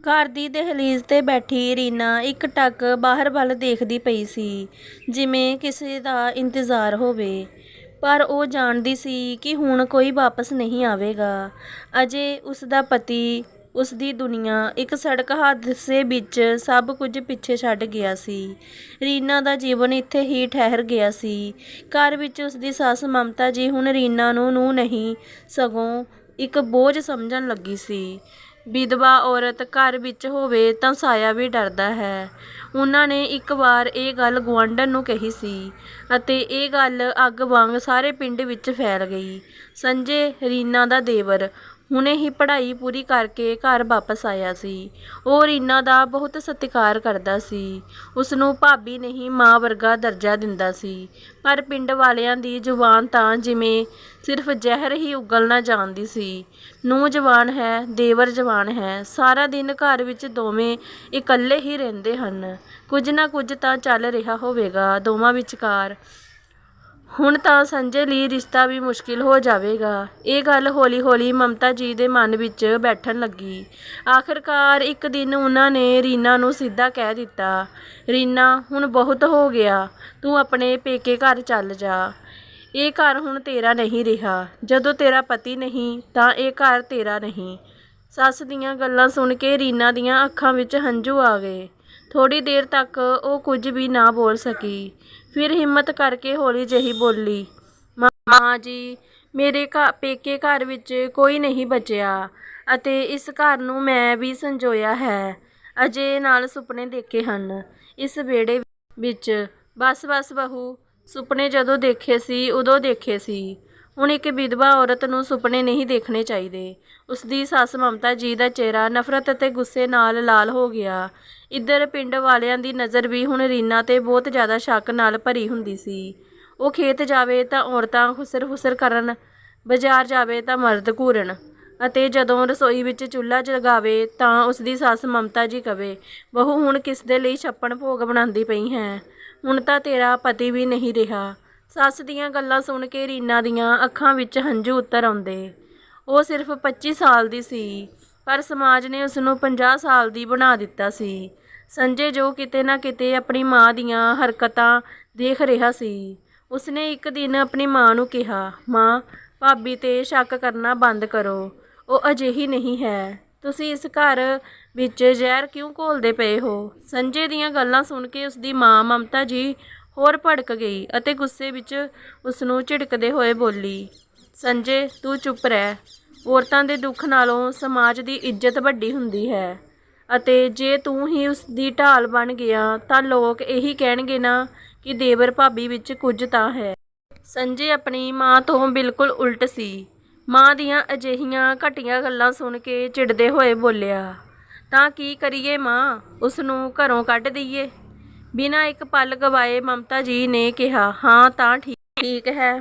ਘਰ ਦੀ ਦਹਿਲੀਜ਼ ਤੇ ਬੈਠੀ ਰੀਨਾ ਇੱਕ ਟੱਕ ਬਾਹਰ ਵੱਲ ਦੇਖਦੀ ਪਈ ਸੀ, ਜਿਵੇਂ ਕਿਸੇ ਦਾ ਇੰਤਜ਼ਾਰ ਹੋਵੇ। ਪਰ ਉਹ ਜਾਣਦੀ ਸੀ ਕਿ ਹੁਣ ਕੋਈ ਵਾਪਸ ਨਹੀਂ ਆਵੇਗਾ। ਅਜੇ ਉਸ ਦਾ ਪਤੀ ਉਸ ਦੀ ਦੁਨੀਆ ਇੱਕ ਸੜਕ ਹਾਦਸੇ ਵਿੱਚ ਸਭ ਕੁਝ ਪਿੱਛੇ ਛੱਡ ਗਿਆ ਸੀ। ਰੀਨਾ ਦਾ ਜੀਵਨ ਇੱਥੇ ਹੀ ਠਹਿਰ ਗਿਆ ਸੀ। ਘਰ ਵਿੱਚ ਉਸ ਦੀ ਸੱਸ ਮਮਤਾ ਜੀ ਹੁਣ ਰੀਨਾ ਨੂੰ ਨੂੰ ਨਹੀਂ, ਸਗੋਂ ਇੱਕ ਬੋਝ ਸਮਝਣ ਲੱਗੀ ਸੀ। ਵਿਧਵਾ ਔਰਤ ਘਰ ਵਿੱਚ ਹੋਵੇ ਤਾਂ ਸਾਇਆ ਵੀ ਡਰਦਾ ਹੈ। ਉਹਨਾਂ ਨੇ ਇੱਕ ਵਾਰ ਇਹ ਗੱਲ ਗੁਆਂਢਣ ਨੂੰ ਕਹੀ ਸੀ ਅਤੇ ਇਹ ਗੱਲ ਅੱਗ ਵਾਂਗ ਸਾਰੇ ਪਿੰਡ ਵਿੱਚ ਫੈਲ ਗਈ। ਸੰਜੇ, ਰੀਨਾ ਦਾ ਦੇਵਰ ਹੁਣੇ ਹੀ ਪੜ੍ਹਾਈ ਪੂਰੀ ਕਰਕੇ ਘਰ ਵਾਪਸ ਆਇਆ ਸੀ। ਉਹ ਰੀਨਾ ਦਾ ਬਹੁਤ ਸਤਿਕਾਰ ਕਰਦਾ ਸੀ। ਉਸ ਨੂੰ ਭਾਬੀ ਨਹੀਂ ਮਾਂ ਵਰਗਾ ਦਰਜਾ ਦਿੰਦਾ ਸੀ। ਪਰ ਪਿੰਡ ਵਾਲਿਆਂ ਦੀ ਜ਼ੁਬਾਨ ਤਾਂ ਜਿਵੇਂ ਸਿਰਫ ਜ਼ਹਿਰ ਹੀ ਉਗਲਣਾ ਜਾਣਦੀ ਸੀ। ਨੂੰ ਜਵਾਨ ਹੈ, ਦੇਵਰ ਜਵਾਨ ਹੈ, ਸਾਰਾ ਦਿਨ ਘਰ ਵਿੱਚ ਦੋਵੇਂ ਇਕੱਲੇ ਹੀ ਰਹਿੰਦੇ ਹਨ। ਕੁਝ ਨਾ ਕੁਝ ਤਾਂ ਚੱਲ ਰਿਹਾ ਹੋਵੇਗਾ, ਦੋਵਾਂ ਵਿਚਕਾਰ। ਹੁਣ ਤਾਂ ਸੰਜੇ ਲਈ ਰਿਸ਼ਤਾ ਵੀ ਮੁਸ਼ਕਿਲ ਹੋ ਜਾਵੇਗਾ। ਇਹ ਗੱਲ ਹੌਲੀ-ਹੌਲੀ ਮਮਤਾ ਜੀ ਦੇ ਮਨ ਵਿੱਚ ਬੈਠਣ ਲੱਗੀ। ਆਖਰਕਾਰ ਇੱਕ ਦਿਨ ਉਹਨਾਂ ਨੇ ਰੀਨਾ ਨੂੰ ਸਿੱਧਾ ਕਹਿ ਦਿੱਤਾ, ਰੀਨਾ, ਹੁਣ ਬਹੁਤ ਹੋ ਗਿਆ, ਤੂੰ ਆਪਣੇ ਪੇਕੇ ਘਰ ਚੱਲ ਜਾ। ਇਹ ਘਰ ਹੁਣ ਤੇਰਾ ਨਹੀਂ ਰਿਹਾ। ਜਦੋਂ ਤੇਰਾ ਪਤੀ ਨਹੀਂ, ਤਾਂ ਇਹ ਘਰ ਤੇਰਾ ਨਹੀਂ। ਸੱਸ ਦੀਆਂ ਗੱਲਾਂ ਸੁਣ ਕੇ ਰੀਨਾ ਦੀਆਂ ਅੱਖਾਂ ਵਿੱਚ ਹੰਝੂ ਆ ਗਏ। ਥੋੜ੍ਹੀ ਦੇਰ ਤੱਕ ਉਹ ਕੁਝ ਵੀ ਨਾ ਬੋਲ ਸਕੀ। ਫਿਰ ਹਿੰਮਤ ਕਰਕੇ ਹੌਲੀ ਜਿਹੀ ਬੋਲੀ, ਮਾਂ ਜੀ, ਮੇਰੇ ਘਰ ਪੇਕੇ ਘਰ ਵਿੱਚ ਕੋਈ ਨਹੀਂ ਬਚਿਆ ਅਤੇ ਇਸ ਘਰ ਨੂੰ ਮੈਂ ਵੀ ਸੰਜੋਇਆ ਹੈ। ਅਜੇ ਨਾਲ ਸੁਪਨੇ ਦੇਖੇ ਹਨ। ਇਸ ਵਿਹੜੇ ਵਿੱਚ ਬਸ ਬਸ ਬਹੂ ਸੁਪਨੇ ਜਦੋਂ ਦੇਖੇ ਸੀ ਉਦੋਂ ਦੇਖੇ ਸੀ। ਹੁਣ ਇੱਕ ਵਿਧਵਾ ਔਰਤ ਨੂੰ ਸੁਪਨੇ ਨਹੀਂ ਦੇਖਣੇ ਚਾਹੀਦੇ। ਉਸ ਦੀ ਸੱਸ ਮਮਤਾ ਜੀ ਦਾ ਚਿਹਰਾ ਨਫ਼ਰਤ ਅਤੇ ਗੁੱਸੇ ਨਾਲ ਲਾਲ ਹੋ ਗਿਆ। ਇੱਧਰ ਪਿੰਡ ਵਾਲਿਆਂ ਦੀ ਨਜ਼ਰ ਵੀ ਹੁਣ ਰੀਨਾ ਤੇ ਬਹੁਤ ਜ਼ਿਆਦਾ ਸ਼ੱਕ ਨਾਲ ਭਰੀ ਹੁੰਦੀ ਸੀ। ਉਹ ਖੇਤ ਜਾਵੇ ਤਾਂ ਔਰਤਾਂ ਹੁਸਰ ਹੁਸਰ ਕਰਨ, ਬਾਜ਼ਾਰ ਜਾਵੇ ਤਾਂ ਮਰਦ ਘੂਰਨ ਅਤੇ ਜਦੋਂ ਰਸੋਈ ਵਿੱਚ ਚੁੱਲ੍ਹਾ ਜਗਾਵੇ ਤਾਂ ਉਸ ਦੀ ਸੱਸ ਮਮਤਾ ਜੀ ਕਵੇ, ਬਹੂ, ਹੁਣ ਕਿਸ ਦੇ ਲਈ ਛੱਪਣ ਭੋਗ ਬਣਾਉਂਦੀ ਪਈ ਹੈ? ਹੁਣ ਤਾਂ ਤੇਰਾ ਪਤੀ ਵੀ ਨਹੀਂ ਰਿਹਾ। ਸੱਸ ਦੀਆਂ ਗੱਲਾਂ ਸੁਣ ਕੇ ਰੀਨਾ ਦੀਆਂ ਅੱਖਾਂ ਵਿੱਚ ਹੰਝੂ ਉਤਰ ਆਉਂਦੇ। ਉਹ ਸਿਰਫ 25 ਸਾਲ ਦੀ ਸੀ, ਪਰ ਸਮਾਜ ਨੇ ਉਸ ਨੂੰ 50 ਸਾਲ ਦੀ ਬਣਾ ਦਿੱਤਾ ਸੀ। ਸੰਜੇ ਜੋ ਕਿਤੇ ਨਾ ਕਿਤੇ ਆਪਣੀ ਮਾਂ ਦੀਆਂ ਹਰਕਤਾਂ ਦੇਖ ਰਿਹਾ ਸੀ। ਉਸਨੇ ਇੱਕ ਦਿਨ ਆਪਣੀ ਮਾਂ ਨੂੰ ਕਿਹਾ, ਮਾਂ, ਭਾਬੀ ਤੇ ਸ਼ੱਕ ਕਰਨਾ ਬੰਦ ਕਰੋ। ਉਹ ਅਜਿਹੀ ਨਹੀਂ ਹੈ। ਤੁਸੀਂ ਇਸ ਘਰ ਵਿੱਚ ਜ਼ਹਿਰ ਕਿਉਂ ਘੋਲਦੇ ਪਏ ਹੋ? ਸੰਜੇ ਦੀਆਂ ਗੱਲਾਂ ਸੁਣ ਕੇ ਉਸ ਦੀ ਮਾਂ ਮਮਤਾ ਜੀ ਹੋਰ ਭੜਕ ਗਈ ਅਤੇ ਗੁੱਸੇ ਵਿੱਚ ਉਸ ਨੂੰ ਝਿੜਕਦੇ ਹੋਏ ਬੋਲੀ, ਸੰਜੇ, ਤੂੰ ਚੁੱਪ ਰਹਿ। ਔਰਤਾਂ ਦੇ ਦੁੱਖ ਨਾਲੋਂ ਸਮਾਜ ਦੀ ਇੱਜ਼ਤ ਵੱਡੀ ਹੁੰਦੀ ਹੈ। ਅਤੇ ਜੇ ਤੂੰ ਹੀ ਉਸ ਦੀ ਢਾਲ ਬਣ ਗਿਆ, ਤਾਂ ਲੋਕ ਇਹੀ ਕਹਿਣਗੇ ਨਾ ਕਿ ਦੇਵਰ ਭਾਬੀ ਵਿੱਚ ਕੁਝ ਤਾਂ ਹੈ। ਸੰਜੇ ਆਪਣੀ ਮਾਂ ਤੋਂ ਬਿਲਕੁਲ ਉਲਟ ਸੀ। ਮਾਂ ਦੀਆਂ ਅਜਿਹੀਆਂ ਘਟੀਆਂ ਗੱਲਾਂ ਸੁਣ ਕੇ ਚਿੜਦੇ ਹੋਏ ਬੋਲਿਆ, ਤਾਂ ਕੀ ਕਰੀਏ ਮਾਂ? ਉਸ ਨੂੰ ਘਰੋਂ ਕੱਢ ਦਈਏ। ਬਿਨਾਂ ਇੱਕ ਪਲ ਗਵਾਏ ਮਮਤਾ ਜੀ ਨੇ ਕਿਹਾ, ਹਾਂ, ਤਾਂ ਠੀਕ ਹੈ।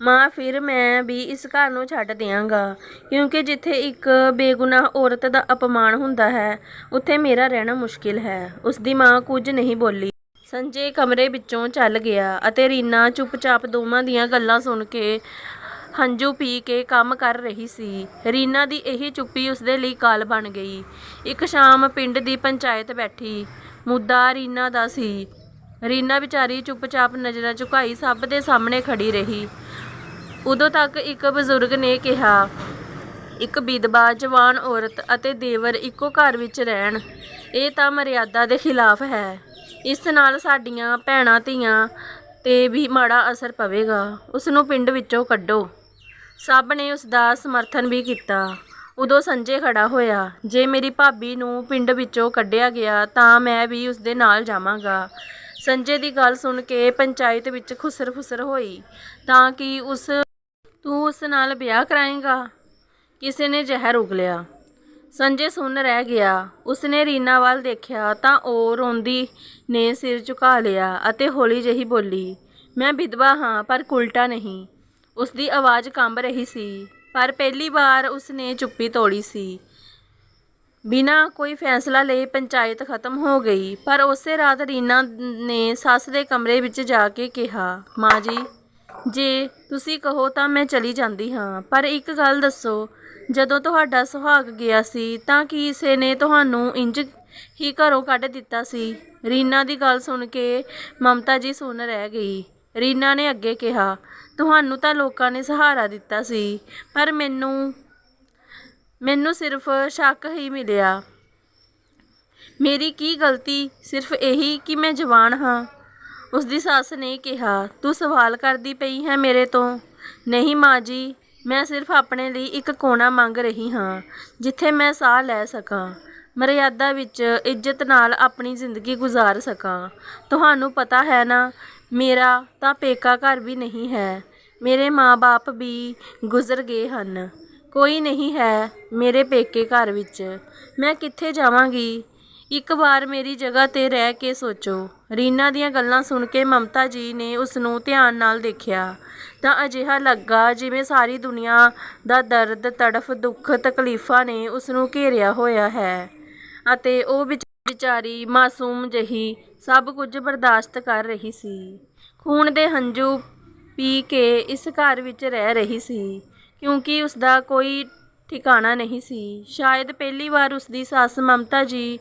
ਮਾਂ, ਫਿਰ ਮੈਂ ਵੀ ਇਸ ਘਰ ਨੂੰ ਛੱਡ ਦਿਆਂਗਾ, ਕਿਉਂਕਿ ਜਿੱਥੇ ਇੱਕ ਬੇਗੁਨਾਹ ਔਰਤ ਦਾ ਅਪਮਾਨ ਹੁੰਦਾ ਹੈ, ਉੱਥੇ ਮੇਰਾ ਰਹਿਣਾ ਮੁਸ਼ਕਿਲ ਹੈ। ਉਸ ਦੀ ਮਾਂ ਕੁਝ ਨਹੀਂ ਬੋਲੀ। ਸੰਜੇ ਕਮਰੇ ਵਿੱਚੋਂ ਚੱਲ ਗਿਆ ਅਤੇ ਰੀਨਾ ਚੁੱਪਚਾਪ ਦੋਵਾਂ ਦੀਆਂ ਗੱਲਾਂ ਸੁਣ ਕੇ ਹੰਝੂ ਪੀ ਕੇ ਕੰਮ ਕਰ ਰਹੀ ਸੀ। ਰੀਨਾ ਦੀ ਇਹੀ ਚੁੱਪੀ ਉਸਦੇ ਲਈ ਕਾਲ ਬਣ ਗਈ। ਇੱਕ ਸ਼ਾਮ ਪਿੰਡ ਦੀ ਪੰਚਾਇਤ ਬੈਠੀ। ਮੁੱਦਾ ਰੀਨਾ ਦਾ ਸੀ। ਰੀਨਾ ਵਿਚਾਰੀ ਚੁੱਪਚਾਪ ਨਜ਼ਰਾਂ ਝੁਕਾਈ ਸਭ ਦੇ ਸਾਹਮਣੇ ਖੜੀ ਰਹੀ। ਉਦੋਂ ਤੱਕ ਇੱਕ ਬਜ਼ੁਰਗ ਨੇ ਕਿਹਾ, ਇੱਕ ਵਿਧਵਾ, ਜਵਾਨ ਔਰਤ ਅਤੇ ਦੇਵਰ ਇੱਕੋ ਘਰ ਵਿੱਚ ਰਹਿਣ। ਇਹ ਤਾਂ ਮਰਿਆਦਾ ਦੇ ਖਿਲਾਫ ਹੈ। ਇਸ ਨਾਲ ਸਾਡੀਆਂ ਭੈਣਾਂ ਧੀਆਂ ਤੇ ਵੀ ਮਾੜਾ ਅਸਰ ਪਵੇਗਾ। ਉਸ ਨੂੰ ਪਿੰਡ ਵਿੱਚੋਂ ਕੱਢੋ। ਸਭ ਨੇ ਉਸ ਦਾ ਸਮਰਥਨ ਵੀ ਕੀਤਾ। ਉਦੋਂ ਸੰਜੇ ਖੜਾ ਹੋਇਆ। ਜੇ ਮੇਰੀ ਭਾਬੀ ਨੂੰ ਪਿੰਡ ਵਿੱਚੋਂ ਕੱਢਿਆ ਗਿਆ, ਤਾਂ ਮੈਂ ਵੀ ਉਸ ਦੇ ਨਾਲ ਜਾਵਾਂਗਾ। ਸੰਜੇ ਦੀ ਗੱਲ ਸੁਣ ਕੇ ਪੰਚਾਇਤ ਵਿੱਚ ਖੁਸਰ ਖੁਸਰ ਹੋਈ। ਤਾਂ ਕਿ ਉਸ, ਤੂੰ ਉਸ ਨਾਲ ਵਿਆਹ ਕਰਾਏਗਾ? ਕਿਸੇ ਨੇ ਜ਼ਹਿਰ ਉਗਲਿਆ। ਸੰਜੇ ਸੁਣ ਰਹਿ ਗਿਆ। ਉਸਨੇ ਰੀਨਾ ਵੱਲ ਦੇਖਿਆ ਤਾਂ ਉਹ ਰੋਂਦੀ ਨੇ ਸਿਰ ਝੁਕਾ ਲਿਆ ਅਤੇ ਹੌਲੀ ਜਿਹੀ ਬੋਲੀ, ਮੈਂ ਵਿਧਵਾ ਹਾਂ, ਪਰ ਕੁਲਟਾ ਨਹੀਂ। ਉਸ ਦੀ ਆਵਾਜ਼ ਕੰਬ ਰਹੀ ਸੀ, ਪਰ ਪਹਿਲੀ ਵਾਰ ਉਸਨੇ ਚੁੱਪੀ ਤੋੜੀ ਸੀ। ਬਿਨਾਂ ਕੋਈ ਫੈਸਲਾ ਲਏ ਪੰਚਾਇਤ ਖਤਮ ਹੋ ਗਈ, ਪਰ ਉਸੇ ਰਾਤ ਰੀਨਾ ਨੇ ਸੱਸ ਦੇ ਕਮਰੇ ਵਿੱਚ ਜਾ ਕੇ ਕਿਹਾ, ਮਾਂ ਜੀ, ਜੇ ਤੁਸੀਂ ਕਹੋ ਤਾਂ ਮੈਂ ਚਲੀ ਜਾਂਦੀ ਹਾਂ, ਪਰ ਇੱਕ ਗੱਲ ਦੱਸੋ, ਜਦੋਂ ਤੁਹਾਡਾ ਸੁਹਾਗ ਗਿਆ ਸੀ, ਤਾਂ ਕਿਸੇ ਨੇ ਤੁਹਾਨੂੰ ਇੰਜ ਹੀ ਘਰੋਂ ਕੱਢ ਦਿੱਤਾ ਸੀ? ਰੀਨਾ ਦੀ ਗੱਲ ਸੁਣ ਕੇ ਮਮਤਾ ਜੀ ਸੁਣ ਰਹਿ ਗਈ। ਰੀਨਾ ਨੇ ਅੱਗੇ ਕਿਹਾ ਤੁਹਾਨੂੰ ਤਾਂ ਲੋਕਾਂ ਨੇ ਸਹਾਰਾ ਦਿੱਤਾ ਸੀ, ਪਰ ਮੈਨੂੰ ਮੈਨੂੰ ਸਿਰਫ ਸ਼ੱਕ ਹੀ ਮਿਲਿਆ। ਮੇਰੀ ਕੀ ਗਲਤੀ ਸਿਰਫ ਇਹੀ ਕਿ ਮੈਂ ਜਵਾਨ ਹਾਂ। ਉਸ ਦੀ ਸੱਸ ਨੇ ਕਿਹਾ, ਤੂੰ ਸਵਾਲ ਕਰਦੀ ਪਈ ਹੈ ਮੇਰੇ ਤੋਂ। ਨਹੀਂ ਮਾਂ ਜੀ, ਮੈਂ ਸਿਰਫ ਆਪਣੇ ਲਈ ਇੱਕ ਕੋਣਾ ਮੰਗ ਰਹੀ ਹਾਂ, ਜਿੱਥੇ ਮੈਂ ਸਾਹ ਲੈ ਸਕਾਂ, ਮਰਿਆਦਾ ਵਿੱਚ ਇੱਜ਼ਤ ਨਾਲ ਆਪਣੀ ਜ਼ਿੰਦਗੀ ਗੁਜ਼ਾਰ ਸਕਾਂ। ਤੁਹਾਨੂੰ ਪਤਾ ਹੈ ਨਾ, ਮੇਰਾ ਤਾਂ ਪੇਕਾ ਘਰ ਵੀ ਨਹੀਂ ਹੈ। ਮੇਰੇ ਮਾਂ-ਬਾਪ ਵੀ ਗੁਜ਼ਰ ਗਏ ਹਨ। ਕੋਈ ਨਹੀਂ ਹੈ ਮੇਰੇ ਪੇਕੇ ਘਰ ਵਿੱਚ। ਮੈਂ ਕਿੱਥੇ ਜਾਵਾਂਗੀ? ਇੱਕ ਵਾਰ ਮੇਰੀ ਜਗ੍ਹਾ ਤੇ ਰਹਿ ਕੇ ਸੋਚੋ। ਰੀਨਾ ਦੀਆਂ ਗੱਲਾਂ ਸੁਣ ਕੇ ਮਮਤਾ ਜੀ ਨੇ ਉਸ ਨੂੰ ਧਿਆਨ ਨਾਲ ਦੇਖਿਆ। ਤਾਂ ਅਜਿਹਾ ਲੱਗਾ ਜਿਵੇਂ ਸਾਰੀ ਦੁਨੀਆ ਦਾ ਦਰਦ, ਤੜਫ, ਦੁੱਖ, ਤਕਲੀਫਾਂ ਨੇ ਉਸ ਨੂੰ ਘੇਰਿਆ ਹੋਇਆ ਹੈ। ਅਤੇ ਉਹ ਵਿਚ- ਵਿਚਾਰੀ ਮਾਸੂਮ ਜਹੀ ਸਭ ਕੁਝ ਬਰਦਾਸ਼ਤ ਕਰ ਰਹੀ ਸੀ। ਖੂਨ ਦੇ ਹੰਝੂ ਪੀ ਕੇ ਇਸ ਘਰ ਵਿੱਚ ਰਹਿ ਰਹੀ ਸੀ, ਕਿਉਂਕਿ ਉਸ ਦਾ ਕੋਈ ਠਿਕਾਣਾ ਨਹੀਂ ਸੀ। ਸ਼ਾਇਦ ਪਹਿਲੀ ਵਾਰ ਉਸ ਦੀ ਸੱਸ ਮਮਤਾ ਜੀ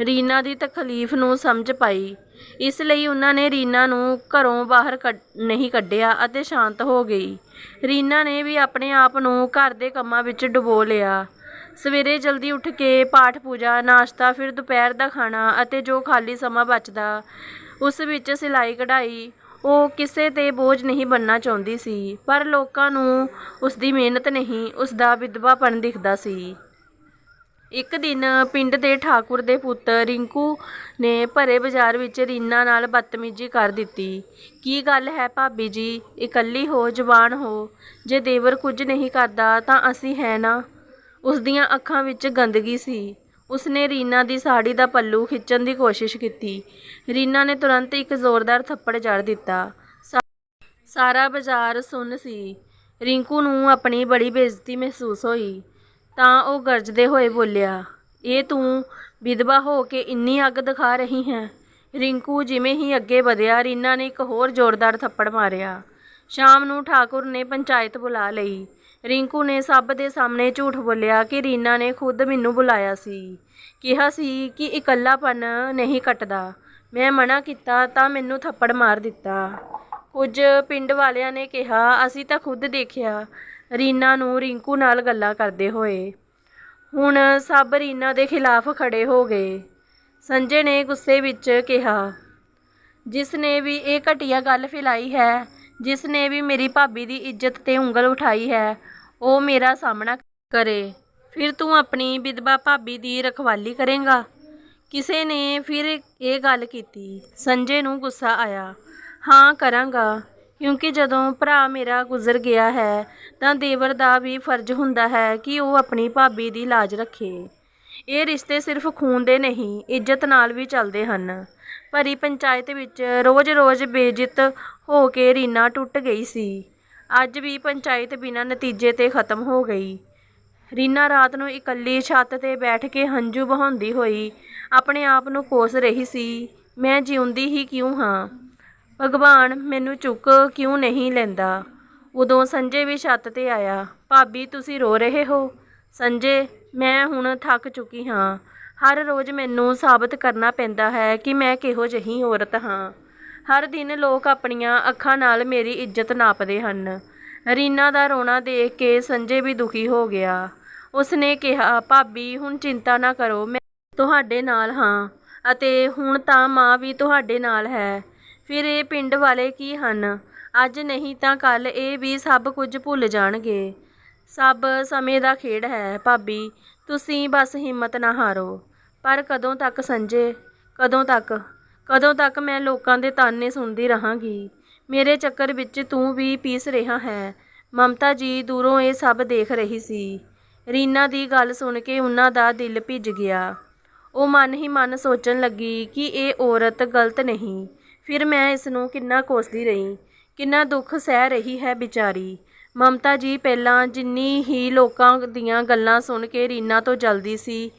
ਰੀਨਾ ਦੀ ਤਕਲੀਫ ਨੂੰ ਸਮਝ ਪਾਈ। ਇਸ ਲਈ ਉਹਨਾਂ ਨੇ ਰੀਨਾ ਨੂੰ ਘਰੋਂ ਬਾਹਰ ਕੱਢ- ਨਹੀਂ ਕੱਢਿਆ ਅਤੇ ਸ਼ਾਂਤ ਹੋ ਗਈ। ਰੀਨਾ ਨੇ ਵੀ ਆਪਣੇ ਆਪ ਨੂੰ ਘਰ ਦੇ ਕੰਮਾਂ ਵਿੱਚ ਡੁਬੋ ਲਿਆ। ਸਵੇਰੇ ਜਲਦੀ ਉੱਠ ਕੇ ਪਾਠ ਪੂਜਾ, ਨਾਸ਼ਤਾ, ਫਿਰ ਦੁਪਹਿਰ ਦਾ ਖਾਣਾ ਅਤੇ ਜੋ ਖਾਲੀ ਸਮਾਂ ਬਚਦਾ, ਉਸ ਵਿੱਚ ਸਿਲਾਈ ਕਢਾਈ ਉਹ ਕਿਸੇ ਤੇ ਬੋਝ ਨਹੀਂ ਬਣਨਾ ਚਾਹੁੰਦੀ ਸੀ, ਪਰ ਲੋਕਾਂ ਨੂੰ ਉਸ ਦੀ ਮਿਹਨਤ ਨਹੀਂ ਉਸ ਦਾ ਵਿਧਵਾਪਣ ਦਿਖਦਾ ਸੀ। ਇੱਕ ਦਿਨ ਪਿੰਡ ਦੇ ਠਾਕੁਰ ਦੇ ਪੁੱਤ ਰਿੰਕੂ ਨੇ ਭਰੇ ਬਾਜ਼ਾਰ ਵਿੱਚ ਰੀਨਾ ਨਾਲ ਬਦਤਮੀਜ਼ੀ ਕਰ ਦਿੱਤੀ। ਕੀ ਗੱਲ ਹੈ ਭਾਬੀ ਜੀ? ਇਕੱਲੀ ਹੋ, ਜਵਾਨ ਹੋ, ਜੇ ਦੇਵਰ ਕੁਝ ਨਹੀਂ ਕਰਦਾ ਤਾਂ ਅਸੀਂ ਹੈ ਨਾ? ਉਸ ਦੀਆਂ ਅੱਖਾਂ ਵਿੱਚ ਗੰਦਗੀ ਸੀ। ਉਸਨੇ ਰੀਨਾ ਦੀ ਸਾੜੀ ਦਾ ਪੱਲੂ ਖਿੱਚਣ ਦੀ ਕੋਸ਼ਿਸ਼ ਕੀਤੀ। ਰੀਨਾ ਨੇ ਤੁਰੰਤ ਇੱਕ ਜ਼ੋਰਦਾਰ ਥੱਪੜ ਜੜ ਦਿੱਤਾ। ਸਾ- ਸਾਰਾ ਬਾਜ਼ਾਰ ਸੁੰਨ ਸੀ। ਰਿੰਕੂ ਨੂੰ ਆਪਣੀ ਬੜੀ ਬੇਇੱਜ਼ਤੀ ਮਹਿਸੂਸ ਹੋਈ। ਤਾਂ ਉਹ ਗਰਜਦੇ ਹੋਏ ਬੋਲਿਆ, ਇਹ ਤੂੰ ਵਿਧਵਾ ਹੋ ਕੇ ਇੰਨੀ ਅੱਗ ਦਿਖਾ ਰਹੀ ਹੈ? ਰਿੰਕੂ ਜਿਵੇਂ ਹੀ ਅੱਗੇ ਵਧਿਆ, ਰੀਨਾ ਨੇ ਇੱਕ ਹੋਰ ਜ਼ੋਰਦਾਰ ਥੱਪੜ ਮਾਰਿਆ। ਸ਼ਾਮ ਨੂੰ ਠਾਕੁਰ ਨੇ ਪੰਚਾਇਤ ਬੁਲਾ ਲਈ। ਰਿੰਕੂ ਨੇ ਸਭ ਦੇ ਸਾਹਮਣੇ ਝੂਠ ਬੋਲਿਆ ਕਿ ਰੀਨਾ ਨੇ ਖੁਦ ਮੈਨੂੰ ਬੁਲਾਇਆ ਸੀ। ਕਿਹਾ ਸੀ ਕਿ ਇਕੱਲਾਪਨ ਨਹੀਂ ਕੱਟਦਾ। ਮੈਂ ਮਨਾ ਕੀਤਾ ਤਾਂ ਮੈਨੂੰ ਥੱਪੜ ਮਾਰ ਦਿੱਤਾ। ਕੁਝ ਪਿੰਡ ਵਾਲਿਆਂ ਨੇ ਕਿਹਾ, ਅਸੀਂ ਤਾਂ ਖੁਦ ਦੇਖਿਆ। ਰੀਨਾ ਨੂੰ ਰਿੰਕੂ ਨਾਲ ਗੱਲਾਂ ਕਰਦੇ ਹੋਏ। ਹੁਣ ਸਭ ਰੀਨਾ ਦੇ ਖਿਲਾਫ ਖੜੇ ਹੋ ਗਏ। ਸੰਜੇ ਨੇ ਗੁੱਸੇ ਵਿੱਚ ਕਿਹਾ, ਜਿਸ ਨੇ ਵੀ ਇਹ ਘਟੀਆ ਗੱਲ ਫੈਲਾਈ ਹੈ ਜਿਸ ਨੇ ਵੀ ਮੇਰੀ ਭਾਬੀ ਦੀ ਇੱਜ਼ਤ ਤੇ ਉਂਗਲ ਉਠਾਈ ਹੈ, ਉਹ ਮੇਰਾ ਸਾਹਮਣਾ ਕਰੇ। ਫਿਰ ਤੂੰ ਆਪਣੀ ਵਿਧਵਾ ਭਾਬੀ ਦੀ ਰਖਵਾਲੀ ਕਰੇਂਗਾ? ਕਿਸੇ ਨੇ ਫਿਰ ਇਹ ਗੱਲ ਕੀਤੀ। ਸੰਜੇ ਨੂੰ ਗੁੱਸਾ ਆਇਆ। ਹਾਂ, ਕਰਾਂਗਾ। ਕਿਉਂਕਿ ਜਦੋਂ ਭਰਾ ਮੇਰਾ ਗੁਜ਼ਰ ਗਿਆ ਹੈ, ਤਾਂ ਦੇਵਰ ਦਾ ਵੀ ਫਰਜ਼ ਹੁੰਦਾ ਹੈ ਕਿ ਉਹ ਆਪਣੀ ਭਾਬੀ ਦੀ ਲਾਜ ਰੱਖੇ। ਇਹ ਰਿਸ਼ਤੇ ਸਿਰਫ ਖੂਨ ਦੇ ਨਹੀਂ, ਇੱਜ਼ਤ ਨਾਲ ਵੀ ਚੱਲਦੇ ਹਨ। ਭਰੀ ਪੰਚਾਇਤ ਵਿੱਚ ਰੋਜ਼-ਰੋਜ਼ ਬੇਇੱਜ਼ਤ ਹੋ ਕੇ ਰੀਨਾ ਟੁੱਟ ਗਈ ਸੀ। ਅੱਜ ਵੀ ਪੰਚਾਇਤ ਬਿਨਾਂ ਨਤੀਜੇ ਤੇ ਖਤਮ ਹੋ ਗਈ। ਰੀਨਾ ਰਾਤ ਨੂੰ ਇਕੱਲੀ ਛੱਤ ਤੇ ਬੈਠ ਕੇ ਹੰਝੂ ਬਹਾਉਂਦੀ ਹੋਈ ਆਪਣੇ ਆਪ ਨੂੰ ਕੋਸ ਰਹੀ ਸੀ, ਮੈਂ ਜਿਉਂਦੀ ਹੀ ਕਿਉਂ ਹਾਂ? ਭਗਵਾਨ ਮੈਨੂੰ ਚੁੱਕ ਕਿਉਂ ਨਹੀਂ ਲੈਂਦਾ? ਉਦੋਂ ਸੰਜੇ ਵੀ ਛੱਤ ਤੇ ਆਇਆ, ਭਾਬੀ, ਤੁਸੀਂ ਰੋ ਰਹੇ ਹੋ? ਸੰਜੇ, ਮੈਂ ਹੁਣ ਥੱਕ ਚੁੱਕੀ ਹਾਂ। ਹਰ ਰੋਜ਼ ਮੈਨੂੰ ਸਾਬਤ ਕਰਨਾ ਪੈਂਦਾ ਹੈ ਕਿ ਮੈਂ ਕਿਹੋ ਜਿਹੀ ਔਰਤ ਹਾਂ। ਹਰ ਦਿਨ ਲੋਕ ਆਪਣੀਆਂ ਅੱਖਾਂ ਨਾਲ ਮੇਰੀ ਇੱਜ਼ਤ ਨਾਪਦੇ ਹਨ। ਰੀਨਾ ਦਾ ਰੋਣਾ ਦੇਖ ਕੇ ਸੰਜੇ ਵੀ ਦੁਖੀ ਹੋ ਗਿਆ। ਉਸਨੇ ਕਿਹਾ, ਭਾਬੀ, ਹੁਣ ਚਿੰਤਾ ਨਾ ਕਰੋ, ਮੈਂ ਤੁਹਾਡੇ ਨਾਲ ਹਾਂ ਅਤੇ ਹੁਣ ਤਾਂ ਮਾਂ ਵੀ ਤੁਹਾਡੇ ਨਾਲ ਹੈ। ਫਿਰ ਇਹ ਪਿੰਡ ਵਾਲੇ ਕੀ ਹਨ? ਅੱਜ ਨਹੀਂ ਤਾਂ ਕੱਲ ਇਹ ਵੀ ਸਭ ਕੁਝ ਭੁੱਲ ਜਾਣਗੇ। ਸਭ ਸਮੇਂ ਦਾ ਖੇਡ ਹੈ ਭਾਬੀ, ਤੁਸੀਂ ਬਸ ਹਿੰਮਤ ਨਾ ਹਾਰੋ। ਪਰ ਕਦੋਂ ਤੱਕ ਸੰਜੇ? ਕਦੋਂ ਤੱਕ? ਕਦੋਂ ਤੱਕ ਮੈਂ ਲੋਕਾਂ ਦੇ ਤਾਨੇ ਸੁਣਦੀ ਰਹਾਂਗੀ? ਮੇਰੇ ਚੱਕਰ ਵਿੱਚ ਤੂੰ ਵੀ ਪੀਸ ਰਿਹਾ ਹੈ। ਮਮਤਾ ਜੀ ਦੂਰੋਂ ਇਹ ਸਭ ਦੇਖ ਰਹੀ ਸੀ। ਰੀਨਾ ਦੀ ਗੱਲ ਸੁਣ ਕੇ ਉਹਨਾਂ ਦਾ ਦਿਲ ਭਿੱਜ ਗਿਆ। ਉਹ ਮਨ ਹੀ ਮਨ ਸੋਚਣ ਲੱਗੀ ਕਿ ਇਹ ਔਰਤ ਗਲਤ ਨਹੀਂ। ਫਿਰ ਮੈਂ ਇਸ ਨੂੰ ਕਿੰਨਾ ਕੋਸਦੀ ਰਹੀ। ਕਿੰਨਾ ਦੁੱਖ ਸਹਿ ਰਹੀ ਹੈ ਵਿਚਾਰੀ। ਮਮਤਾ ਜੀ, ਪਹਿਲਾਂ ਜਿੰਨੀ ਹੀ ਲੋਕਾਂ ਦੀਆਂ ਗੱਲਾਂ ਸੁਣ ਕੇ ਰੀਨਾ ਤੋਂ ਜਲਦੀ ਸੀ।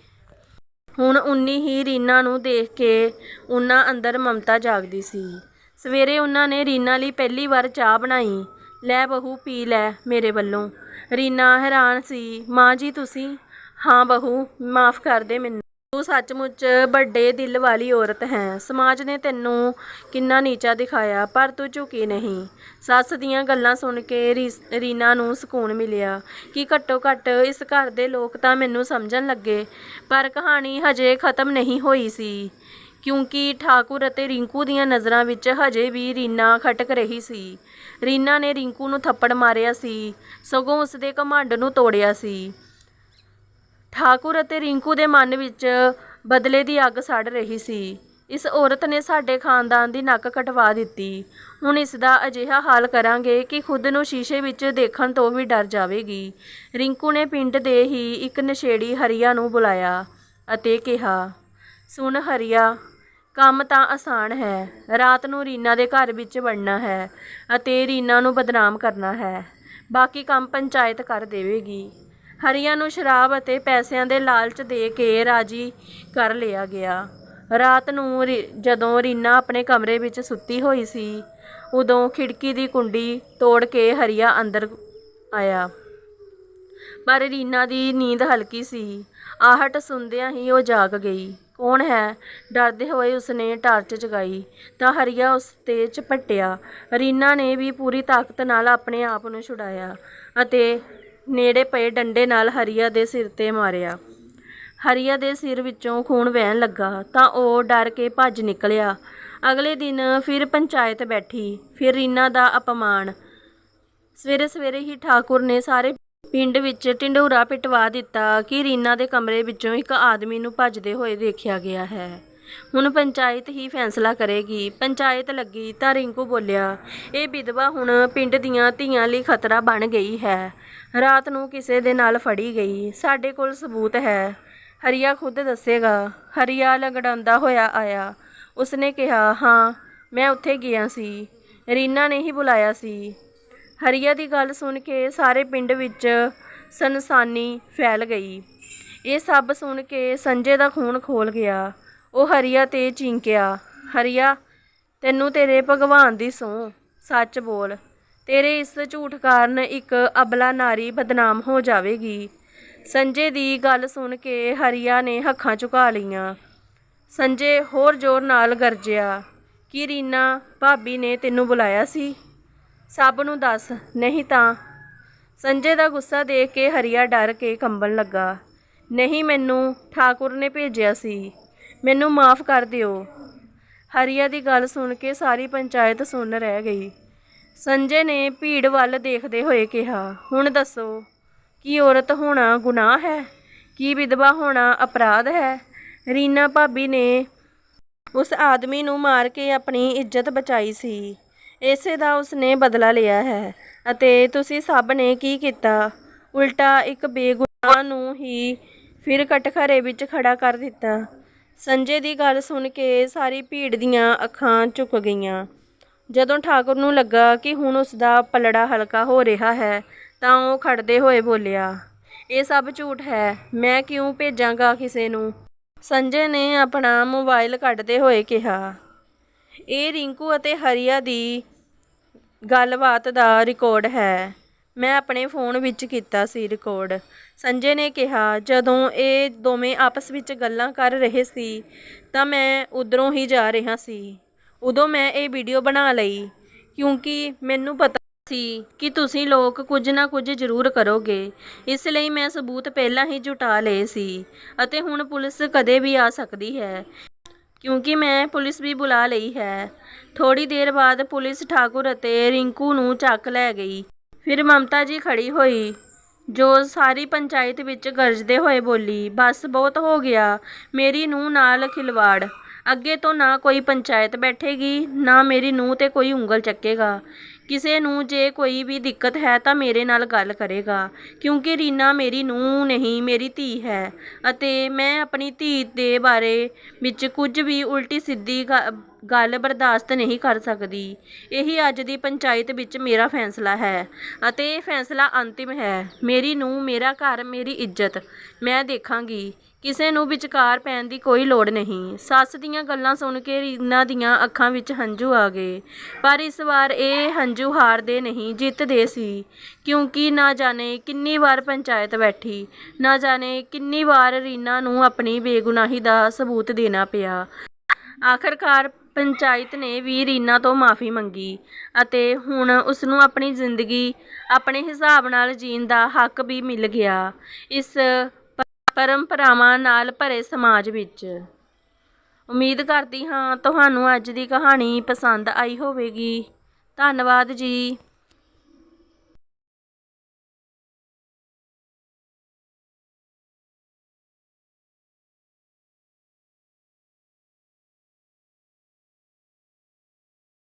ਹੁਣ ਉਨੀ ਹੀ ਰੀਨਾ ਨੂੰ ਦੇਖ ਕੇ ਉਹਨਾਂ ਅੰਦਰ ਮਮਤਾ ਜਾਗਦੀ ਸੀ। ਸਵੇਰੇ ਉਹਨਾਂ ਨੇ ਰੀਨਾ ਲਈ ਪਹਿਲੀ ਵਾਰ ਚਾਹ ਬਣਾਈ। ਲੈ ਬਹੂ, ਪੀ ਲੈ ਮੇਰੇ ਵੱਲੋਂ। ਰੀਨਾ ਹੈਰਾਨ ਸੀ, ਮਾਂ ਜੀ, ਤੁਸੀਂ? ਹਾਂ ਬਹੂ, ਮਾਫ ਕਰ ਦੇ ਮੈਨੂੰ। ਤੂੰ ਸੱਚਮੁੱਚ ਵੱਡੇ ਦਿਲ ਵਾਲੀ ਔਰਤ ਹੈ। ਸਮਾਜ ਨੇ ਤੈਨੂੰ ਕਿੰਨਾ ਨੀਚਾ ਦਿਖਾਇਆ, ਪਰ ਤੂੰ ਝੁਕੀ ਨਹੀਂ। ਸੱਸ ਦੀਆਂ ਗੱਲਾਂ ਸੁਣ ਕੇ ਰੀਸ- ਰੀਨਾ ਨੂੰ ਸਕੂਨ ਮਿਲਿਆ ਕਿ ਘੱਟੋ ਘੱਟ ਇਸ ਘਰ ਦੇ ਲੋਕ ਤਾਂ ਮੈਨੂੰ ਸਮਝਣ ਲੱਗੇ, ਪਰ ਕਹਾਣੀ ਹਜੇ ਖਤਮ ਨਹੀਂ ਹੋਈ ਸੀ, ਕਿਉਂਕਿ ਠਾਕੁਰ ਅਤੇ ਰਿੰਕੂ ਦੀਆਂ ਨਜ਼ਰਾਂ ਵਿੱਚ ਹਜੇ ਵੀ ਰੀਨਾ ਖਟਕ ਰਹੀ ਸੀ। ਰੀਨਾ ਨੇ ਰਿੰਕੂ ਨੂੰ ਥੱਪੜ ਮਾਰਿਆ ਸੀ, ਸਗੋਂ ਉਸ ਦੇ ਘਮੰਡ ਨੂੰ ਤੋੜਿਆ ਸੀ। ਠਾਕੁਰ ਅਤੇ ਰਿੰਕੂ ਦੇ ਮਨ ਵਿੱਚ ਬਦਲੇ ਦੀ ਅੱਗ ਸੜ ਰਹੀ ਸੀ। ਇਸ ਔਰਤ ਨੇ ਸਾਡੇ ਖਾਨਦਾਨ ਦੀ ਨੱਕ ਕਟਵਾ ਦਿੱਤੀ। ਹੁਣ ਇਸ ਦਾ ਅਜਿਹਾ ਹਾਲ ਕਰਾਂਗੇ ਕਿ ਖੁਦ ਨੂੰ ਸ਼ੀਸ਼ੇ ਵਿੱਚ ਦੇਖਣ ਤੋਂ ਵੀ ਡਰ ਜਾਵੇਗੀ। ਰਿੰਕੂ ਨੇ ਪਿੰਡ ਦੇ ਹੀ ਇੱਕ ਨਸ਼ੇੜੀ ਹਰੀਆ ਨੂੰ ਬੁਲਾਇਆ ਅਤੇ ਕਿਹਾ, ਸੁਣ ਹਰੀਆ, ਕੰਮ ਤਾਂ ਆਸਾਨ ਹੈ। ਰਾਤ ਨੂੰ ਰੀਨਾ ਦੇ ਘਰ ਵਿੱਚ ਵੜਨਾ ਹੈ ਅਤੇ ਰੀਨਾ ਨੂੰ ਬਦਨਾਮ ਕਰਨਾ ਹੈ। ਬਾਕੀ ਕੰਮ ਪੰਚਾਇਤ ਕਰ ਦੇਵੇਗੀ। ਹਰੀਆ ਨੂੰ ਸ਼ਰਾਬ ਅਤੇ ਪੈਸਿਆਂ ਦੇ ਲਾਲਚ ਦੇ ਕੇ ਰਾਜੀ ਕਰ ਲਿਆ ਗਿਆ। ਰਾਤ ਨੂੰ ਜਦੋਂ ਰੀਨਾ ਆਪਣੇ ਕਮਰੇ ਵਿੱਚ ਸੁੱਤੀ ਹੋਈ ਸੀ, ਉਦੋਂ ਖਿੜਕੀ ਦੀ ਕੁੰਡੀ ਤੋੜ ਕੇ ਹਰੀਆ ਅੰਦਰ ਆਇਆ। ਪਰ ਰੀਨਾ ਦੀ ਨੀਂਦ ਹਲਕੀ ਸੀ। ਆਹਟ ਸੁਣਦਿਆਂ ਹੀ ਉਹ ਜਾਗ ਗਈ। ਕੌਣ ਹੈ? ਡਰਦੇ ਹੋਏ ਉਸਨੇ ਟਾਰਚ ਜਗਾਈ। ਤਾਂ ਹਰੀਆ ਉਸ ਤੇ ਝਪਟਿਆ ਰੀਨਾ ਨੇ ਵੀ ਪੂਰੀ ਤਾਕਤ ਨਾਲ ਆਪਣੇ ਆਪ ਨੂੰ ਛੁਡਾਇਆ ਅਤੇ ਨੇੜੇ ਪਏ ਡੰਡੇ ਨਾਲ ਹਰੀਆ ਦੇ ਸਿਰ ਤੇ ਮਾਰਿਆ। ਹਰੀਆ ਦੇ ਸਿਰ ਵਿੱਚੋਂ ਖੂਨ ਵਹਿਣ ਲੱਗਾ ਤਾਂ ਉਹ ਡਰ ਕੇ ਭੱਜ ਨਿਕਲਿਆ। ਅਗਲੇ ਦਿਨ ਫਿਰ ਪੰਚਾਇਤ ਬੈਠੀ, ਫਿਰ ਰੀਨਾ ਦਾ ਅਪਮਾਨ। ਸਵੇਰੇ ਸਵੇਰੇ ਹੀ ਠਾਕੁਰ ਨੇ ਸਾਰੇ ਪਿੰਡ ਵਿੱਚ ਢਿੰਡੋਰਾ ਪਿਟਵਾ ਦਿੱਤਾ ਕਿ ਰੀਨਾ ਦੇ ਕਮਰੇ ਵਿੱਚੋਂ ਇੱਕ ਆਦਮੀ ਨੂੰ ਭੱਜਦੇ ਹੋਏ ਦੇਖਿਆ ਗਿਆ ਹੈ। ਹੁਣ ਪੰਚਾਇਤ ਹੀ ਫੈਸਲਾ ਕਰੇਗੀ। ਪੰਚਾਇਤ ਲੱਗੀ ਤਾਂ ਰਿੰਕੂ ਬੋਲਿਆ, ਇਹ ਵਿਧਵਾ ਹੁਣ ਪਿੰਡ ਦੀਆਂ ਧੀਆਂ ਲਈ ਖਤਰਾ ਬਣ ਗਈ ਹੈ। ਰਾਤ ਨੂੰ ਕਿਸੇ ਦੇ ਨਾਲ ਫੜੀ ਗਈ। ਸਾਡੇ ਕੋਲ ਸਬੂਤ ਹੈ। ਹਰੀਆ ਖੁਦ ਦੱਸੇਗਾ। ਹਰੀਆ ਲਗੜਾਉਂਦਾ ਹੋਇਆ ਆਇਆ। ਉਸਨੇ ਕਿਹਾ, ਹਾਂ, ਮੈਂ ਉੱਥੇ ਗਿਆ ਸੀ। ਰੀਨਾ ਨੇ ਹੀ ਬੁਲਾਇਆ ਸੀ। ਹਰੀਆ ਦੀ ਗੱਲ ਸੁਣ ਕੇ ਸਾਰੇ ਪਿੰਡ ਵਿੱਚ ਸਨਸਾਨੀ ਫੈਲ ਗਈ। ਇਹ ਸਭ ਸੁਣ ਕੇ ਸੰਜੇ ਦਾ ਖੂਨ ਖੋਲ ਗਿਆ। ਉਹ ਹਰੀਆ ਤੇ ਚੀਂਕਿਆ, ਹਰੀਆ, ਤੈਨੂੰ ਤੇਰੇ ਭਗਵਾਨ ਦੀ ਸਹੁੰ, ਸੱਚ ਬੋਲ। ਤੇਰੇ ਇਸ ਝੂਠ ਕਾਰਨ ਇੱਕ ਅਬਲਾ ਨਾਰੀ ਬਦਨਾਮ ਹੋ ਜਾਵੇਗੀ। ਸੰਜੇ ਦੀ ਗੱਲ ਸੁਣ ਕੇ ਹਰੀਆ ਨੇ ਹੱਖਾਂ ਝੁਕਾ ਲਈਆਂ। ਸੰਜੇ ਹੋਰ ਜ਼ੋਰ ਨਾਲ ਗਰਜਿਆ, ਕਿ ਰੀਨਾ, ਭਾਬੀ ਨੇ ਤੈਨੂੰ ਬੁਲਾਇਆ ਸੀ? ਸਭ ਨੂੰ ਦੱਸ, ਨਹੀਂ ਤਾਂ। ਸੰਜੇ ਦਾ ਗੁੱਸਾ ਦੇਖ ਕੇ ਹਰੀਆ ਡਰ ਕੇ ਕੰਬਣ ਲੱਗਾ, ਨਹੀਂ, ਮੈਨੂੰ ਠਾਕੁਰ ਨੇ ਭੇਜਿਆ ਸੀ। ਮੈਨੂੰ ਮਾਫ ਕਰ ਦਿਓ। ਹਰੀਆ ਦੀ ਗੱਲ ਸੁਣ ਕੇ ਸਾਰੀ ਪੰਚਾਇਤ ਸੁਣ ਰਹਿ ਗਈ। ਸੰਜੇ ਨੇ ਭੀੜ ਵੱਲ ਦੇਖਦੇ ਹੋਏ ਕਿਹਾ, ਹੁਣ ਦੱਸੋ, ਕੀ ਔਰਤ ਹੋਣਾ ਗੁਨਾਹ ਹੈ? ਕੀ ਵਿਧਵਾ ਹੋਣਾ ਅਪਰਾਧ ਹੈ? ਰੀਨਾ ਭਾਬੀ ਨੇ ਉਸ ਆਦਮੀ ਨੂੰ ਮਾਰ ਕੇ ਆਪਣੀ ਇੱਜ਼ਤ ਬਚਾਈ ਸੀ। ਇਸੇ ਦਾ ਉਸਨੇ ਬਦਲਾ ਲਿਆ ਹੈ ਅਤੇ ਤੁਸੀਂ ਸਭ ਨੇ ਕੀ ਕੀਤਾ? ਉਲਟਾ ਇੱਕ ਬੇਗੁਨਾਹ ਨੂੰ ਹੀ ਫਿਰ ਕਟਖਰੇ ਵਿੱਚ ਖੜਾ ਕਰ ਦਿੱਤਾ। ਸੰਜੇ ਦੀ ਗੱਲ ਸੁਣ ਕੇ ਸਾਰੀ ਭੀੜ ਦੀਆਂ ਅੱਖਾਂ ਝੁਕ ਗਈਆਂ। ਜਦੋਂ ਠਾਕੁਰ ਨੂੰ ਲੱਗਾ ਕਿ ਹੁਣ ਉਸ ਦਾ ਪਲੜਾ ਹਲਕਾ ਹੋ ਰਿਹਾ ਹੈ, ਤਾਂ ਉਹ ਖੜਦੇ ਹੋਏ ਬੋਲਿਆ, ਇਹ ਸਭ ਝੂਠ ਹੈ, ਮੈਂ ਕਿਉਂ ਭੇਜਾਂਗਾ ਕਿਸੇ ਨੂੰ? ਸੰਜੇ ਨੇ ਆਪਣਾ ਮੋਬਾਈਲ ਕੱਢਦੇ ਹੋਏ ਕਿਹਾ, ਇਹ ਰਿੰਕੂ ਅਤੇ ਹਰੀਆ ਦੀ ਗੱਲਬਾਤ ਦਾ ਰਿਕਾਰਡ ਹੈ। ਮੈਂ ਆਪਣੇ ਫੋਨ ਵਿੱਚ ਕੀਤਾ ਸੀ ਰਿਕਾਰਡ ਸੰਜੇ ਨੇ ਕਿਹਾ, ਜਦੋਂ ਇਹ ਦੋਵੇਂ ਆਪਸ ਵਿੱਚ ਗੱਲਾਂ ਕਰ ਰਹੇ ਸੀ, ਤਾਂ ਮੈਂ ਉਧਰੋਂ ਹੀ ਜਾ ਰਿਹਾ ਸੀ। ਉਦੋਂ ਮੈਂ ਇਹ ਵੀਡੀਓ ਬਣਾ ਲਈ, ਕਿਉਂਕਿ ਮੈਨੂੰ ਪਤਾ ਸੀ ਕਿ ਤੁਸੀਂ ਲੋਕ ਕੁਝ ਨਾ ਕੁਝ ਜ਼ਰੂਰ ਕਰੋਗੇ। ਇਸ ਲਈ ਮੈਂ ਸਬੂਤ ਪਹਿਲਾਂ ਹੀ ਜੁਟਾ ਲਏ ਸੀ, ਅਤੇ ਹੁਣ ਪੁਲਿਸ ਕਦੇ ਵੀ ਆ ਸਕਦੀ ਹੈ, ਕਿਉਂਕਿ ਮੈਂ ਪੁਲਿਸ ਵੀ ਬੁਲਾ ਲਈ ਹੈ। ਥੋੜੀ ਦੇਰ ਬਾਅਦ ਪੁਲਿਸ ਠਾਕੁਰ ਅਤੇ ਰਿੰਕੂ ਨੂੰ ਚੱਕ ਲੈ ਗਈ। ਫਿਰ ਮਮਤਾ ਜੀ ਖੜੀ ਹੋਈ, ਜੋ ਸਾਰੀ ਪੰਚਾਇਤ ਵਿੱਚ ਗਰਜਦੇ ਹੋਏ ਬੋਲੀ, ਬਸ ਬਹੁਤ ਹੋ ਗਿਆ, ਮੇਰੀ ਨੂੰਹ ਨਾਲ ਖਿਲਵਾੜ। ਅੱਗੇ ਤੋਂ ਨਾ ਕੋਈ ਪੰਚਾਇਤ ਬੈਠੇਗੀ, ਨਾ ਮੇਰੀ ਨੂੰਹ ਤੇ ਕੋਈ ਉਂਗਲ ਚੱਕੇਗਾ। ਕਿਸੇ ਨੂੰ ਜੇ ਕੋਈ ਵੀ ਦਿੱਕਤ ਹੈ ਤਾਂ ਮੇਰੇ ਨਾਲ ਗੱਲ ਕਰੇਗਾ, ਕਿਉਂਕਿ ਰੀਨਾ ਮੇਰੀ ਨੂੰਹ ਨਹੀਂ, ਮੇਰੀ ਧੀ ਹੈ। ਅਤੇ ਮੈਂ ਆਪਣੀ ਧੀ ਦੇ ਬਾਰੇ ਵਿੱਚ ਕੁਝ ਵੀ ਉਲਟੀ ਸਿੱਧੀ ਗ- ਗੱਲ ਬਰਦਾਸ਼ਤ ਨਹੀਂ ਕਰ ਸਕਦੀ। ਇਹੀ ਅੱਜ ਦੀ ਪੰਚਾਇਤ ਵਿੱਚ ਮੇਰਾ ਫੈਸਲਾ ਹੈ ਅਤੇ ਇਹ ਫੈਸਲਾ ਅੰਤਿਮ ਹੈ। ਮੇਰੀ ਨੂੰਹ, ਮੇਰਾ ਘਰ, ਮੇਰੀ ਇੱਜ਼ਤ। ਮੈਂ ਦੇਖਾਂਗੀ। ਕਿਸੇ ਨੂੰ ਵਿਚਕਾਰ ਪੈਣ ਦੀ ਕੋਈ ਲੋੜ ਨਹੀਂ। ਸੱਸ ਦੀਆਂ ਗੱਲਾਂ ਸੁਣ ਕੇ ਰੀਨਾ ਦੀਆਂ ਅੱਖਾਂ ਵਿੱਚ ਹੰਝੂ ਆ ਗਏ। ਪਰ ਇਸ ਵਾਰ ਇਹ ਹੰਝੂ ਹਾਰਦੇ ਨਹੀਂ, ਜਿੱਤਦੇ ਸੀ। ਕਿਉਂਕਿ ਨਾ ਜਾਣੇ ਕਿੰਨੀ ਵਾਰ ਪੰਚਾਇਤ ਬੈਠੀ, ਨਾ ਜਾਣੇ ਕਿੰਨੀ ਵਾਰ ਰੀਨਾ ਨੂੰ ਆਪਣੀ ਬੇਗੁਨਾਹੀ ਦਾ ਸਬੂਤ ਦੇਣਾ ਪਿਆ। ਆਖਰਕਾਰ ਪੰਚਾਇਤ ਨੇ ਵੀ ਰੀਨਾ ਤੋਂ ਮਾਫੀ ਮੰਗੀ ਅਤੇ ਹੁਣ ਉਸ ਨੂੰ ਆਪਣੀ ਜ਼ਿੰਦਗੀ, ਆਪਣੇ ਹਿਸਾਬ ਨਾਲ ਜੀਣ ਦਾ ਹੱਕ ਵੀ ਮਿਲ ਗਿਆ। ਇਸ ਪਰੰਪਰਾਵਾਂ ਨਾਲ ਭਰੇ ਸਮਾਜ ਵਿੱਚ। ਉਮੀਦ ਕਰਦੀ ਹਾਂ ਤੁਹਾਨੂੰ ਅੱਜ ਦੀ ਕਹਾਣੀ ਪਸੰਦ ਆਈ ਹੋਵੇਗੀ। ਧੰਨਵਾਦ ਜੀ।